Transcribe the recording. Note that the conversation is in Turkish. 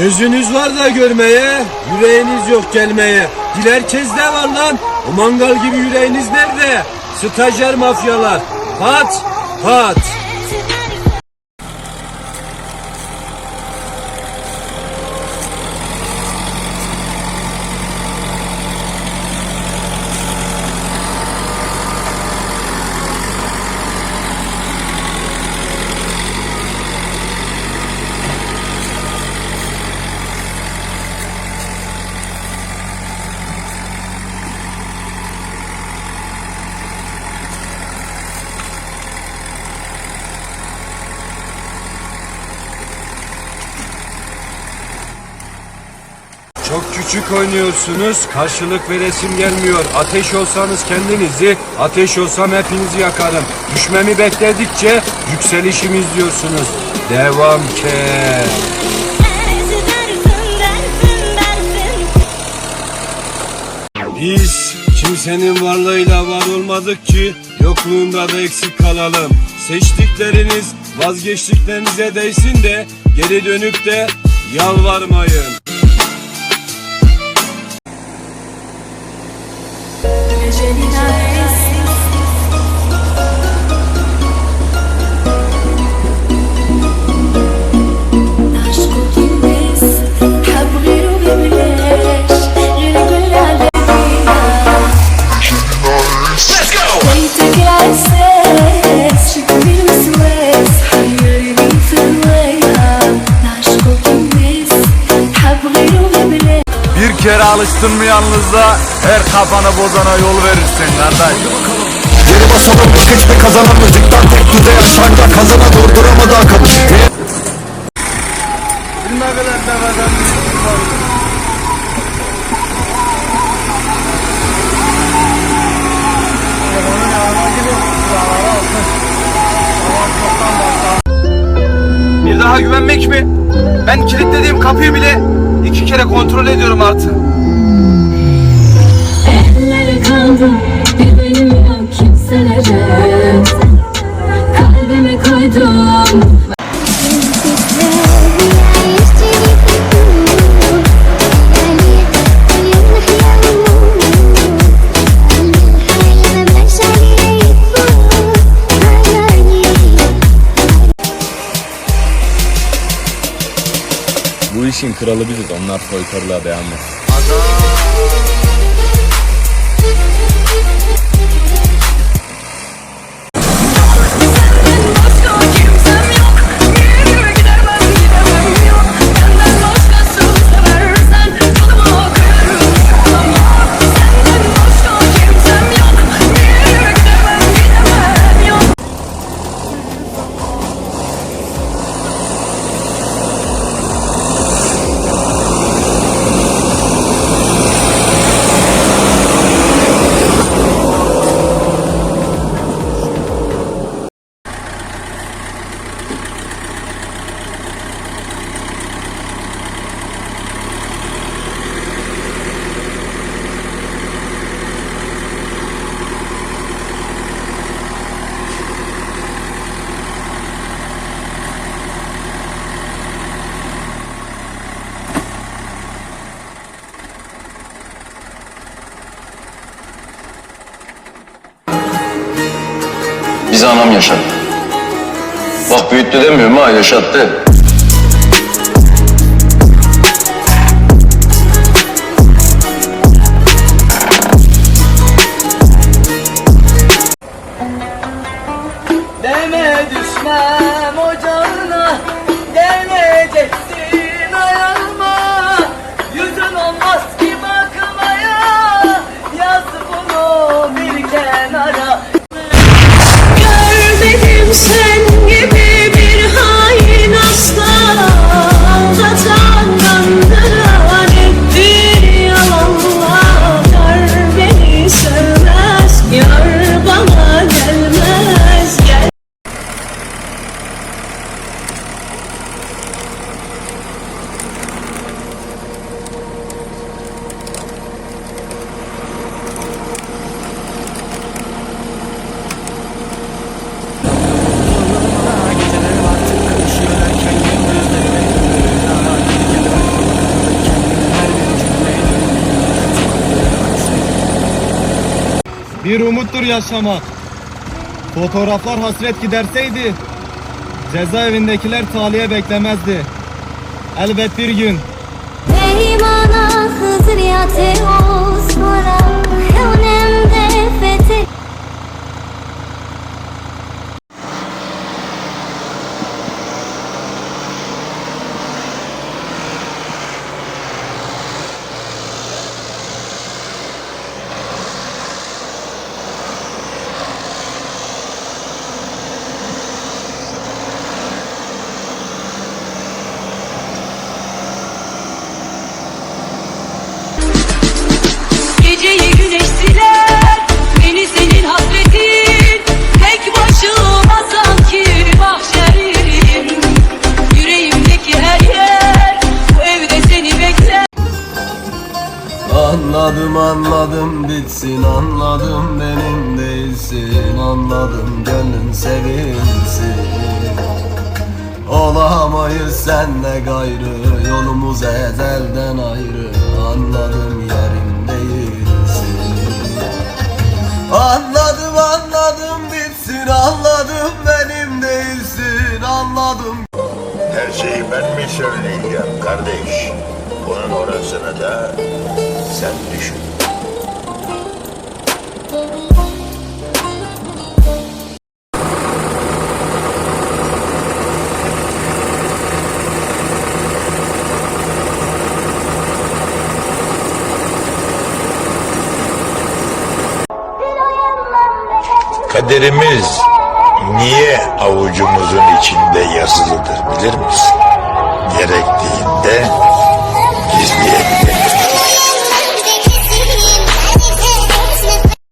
Gözünüz var da görmeye, yüreğiniz yok gelmeye. Dil herkeste var lan. O mangal gibi yüreğiniz nerede? Stajyer mafyalar. Pat, pat. Çok küçük oynuyorsunuz. Karşılık ve resim gelmiyor. Ateş olsanız kendinizi, ateş olsam hepinizi yakarım. Düşmemi bekledikçe yükselişimi izliyorsunuz. Devam ke. Biz kimsenin varlığıyla var olmadık ki yokluğunda da eksik kalalım. Seçtikleriniz vazgeçtiklerinize değsin de geri dönüp de yalvarmayın. 决定那。Kere alıştın mı yalnızlığa her kafanı bozana yol verirsin kardeş. Geri basalım yok hiçbir kazanan müzikten tek düzey aşağıda kazana durduramadı akıl Ne kadar var. Bir daha güvenmek mi? Ben kilitlediğim kapıyı bile iki kere kontrol ediyorum artık. İşin kralı biziz. Onlar soykırılığa dayanmaz. Bizi anam yaşattı. Bak büyüttü demiyorum ha yaşattı. Bir umuttur yaşamak. Fotoğraflar hasret giderseydi cezaevindekiler talihe beklemezdi. Elbet bir gün. Neyim Anladım anladım bitsin anladım. Benim değilsin Anladım. Gönlün sevilsin. Olamayız senle gayrı. Yolumuz ezelden ayrı. Anladım yerim değilsin. Anladım anladım bitsin. Anladım benim değilsin. Anladım. Her şeyi ben mi söyleyeceğim kardeş? Bunun orasını da sen düşün. Kaderimiz niye avucumuzun içinde yazılıdır bilir misin? Gerektiğinde